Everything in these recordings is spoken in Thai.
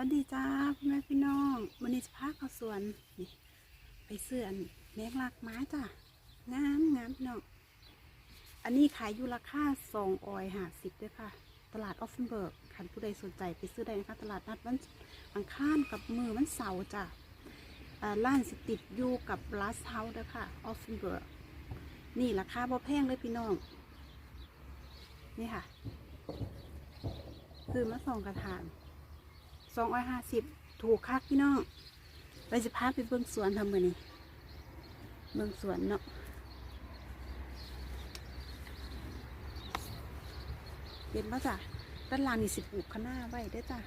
วัสดีจ้าพ่อแม่พี่น้องวันนี้จะพาเข้าสวนนี่ไปเสื่อนแมงลักไม้จ้างามงามพี่น้องอันนี้ขายอยู่ราคาสองออยห้าสิบด้วยค่ะ ตลาดออฟเฟนเบิร์กคันผู้ใดสนใจไปซื้อได้นะคะตลาดนัดวันอังคารกับมือวันเสาร์จ้ะอ่าร้านสิติดอยู่กับลาสเฮาส์ด้วยค่ะออฟเฟนเบิร์กนี่ราคาบ่แพงเลยพี่น้อง นี่ค่ะ คือมาส่องกระถาง สองร้อยห้าสิบถูกคักพี่น้องไปจะพาไปเบิ่งสวนทำมือนี่เบิ่งสวนเนาะเห็นปะจ้ะด้านล่างนี่สิปลูกคะน้าไว้ได้จ้ะ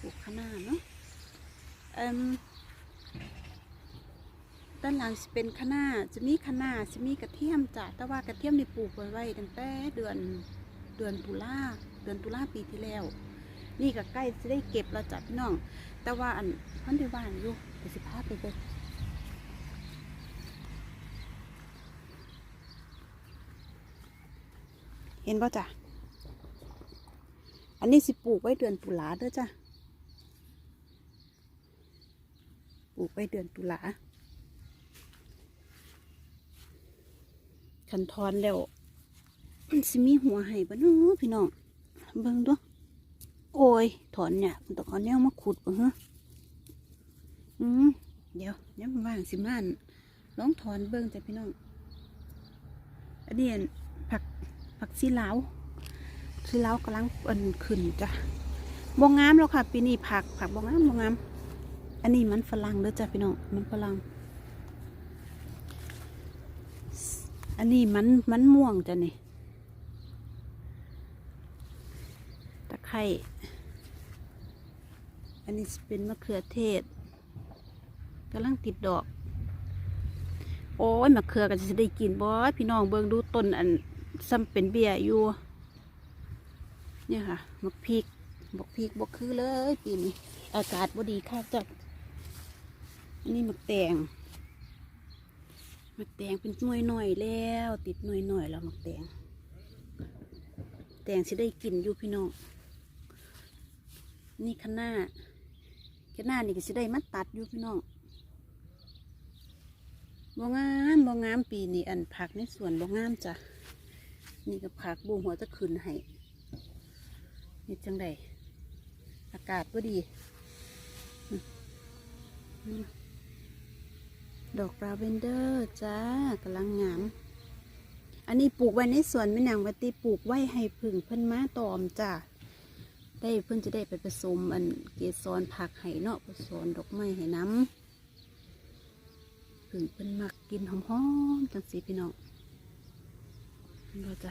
ปลูกคะน้าเนาะเอ่มด้านหลังเป็นคะน้าจะมีคะน้าจะมีกระเทียมจ้ะแต่ว่ากระเทียมนี่ปลูกไว้ไว้ตั้งแต่เดือนเดือนตุลาเดือนตุลาปีที่แล้ว นี่ก็ใกล้จะได้เก็บแล้วจ้ะพี่น้อง แต่ว่าอันพันที่บ้านอยู่เดี๋ยวสิพาไปเบิ่งเห็นป่ะจ้ะ อันนี้สิปลูกไว้เดือนตุลาเด้อจ้ะ ปลูกไว้เดือนตุลาคันทอนแล้วมันสิมีหัวไห้บ่เนาะพี่น้องเบิ่งดู โอ้ยถอนเนี่ยมันต้องเอาแนวมาขุดปะฮะอืมเดี๋ยวเดี๋ยวมันว่างสิมานลองถอนเบิ้งจ้ะพี่น้องอันนี้ผักผักซีลาวซีลาวกำลังอันขึ้นจ้ะบงงามแล้วค่ะปีนี้ผักผักบงงามบงงาม อันนี้มันฝรั่งเด้อจ้ะพี่น้องมันฝรั่งอันนี้มันมันม่วงจ้ะนี่ ตะ ไคร่อันนี้เป็นมะเขือเทศกำลังติดดอก โอ้ยมะเขือก็จะได้กินบ่พี่น้องเบิ่งดูต้นอันซ้ำเป็นเบี้ยอยู่เนี่ยค่ะมะพริกบอกพริกบอกคือเลยปีนี้อากาศบ่ดีค่ะจ้ะอันนี้มะแตงมะแตงเป็นหน่วยหน่อยแล้ว ติดหน่วยหน่อยแล้วมะแตงแตงสิได้กินอยู่พี่น้อง นี่ข้างหน้าข้างหน้านี่ก็สิได้มัดตัดอยู่พี่น้องบ่งามบ่งามปีนี้อันผักในสวนบ่งามจ้ะนี่ก็ผักบูหัวจะขึ้นให้นี่จังไดอากาศก็ดี ดอกลาเวนเดอร์จ้ากำลังงาม อันนี้ปลูกไว้ในสวนไม่นางวัติปลูกไว้ให้ผึ่งเพิ่นมาตอมจ้ะ ได้เพิ่อนจะได้ไปผสมอันเกสรผักไห้เนาะผสมดอกไม้ให้น้ำผึ่งเพิ่นมักกินหอมๆจังสีพี่น้องเราจะ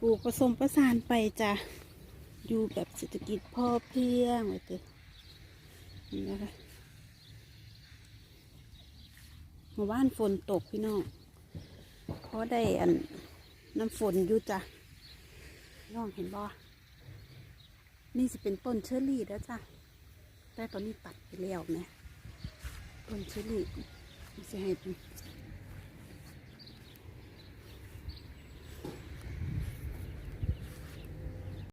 ปลูกผสมประสานไปจ้ะอยู่แบบเศรษฐกิจพอเพียงไว้เถอะนี่นะคะเมื่อวานฝนตกพี่น้องเพราะได้อันน้ำฝนอยู่จ้ะ น้องเห็นบ่นี่จะเป็นต้นเชอรี่แล้วจ้ะแต่ตอนนี้ตัดไปแล้วเนี่ยต้นเชอรี่ไม่ใช่ให้เป็น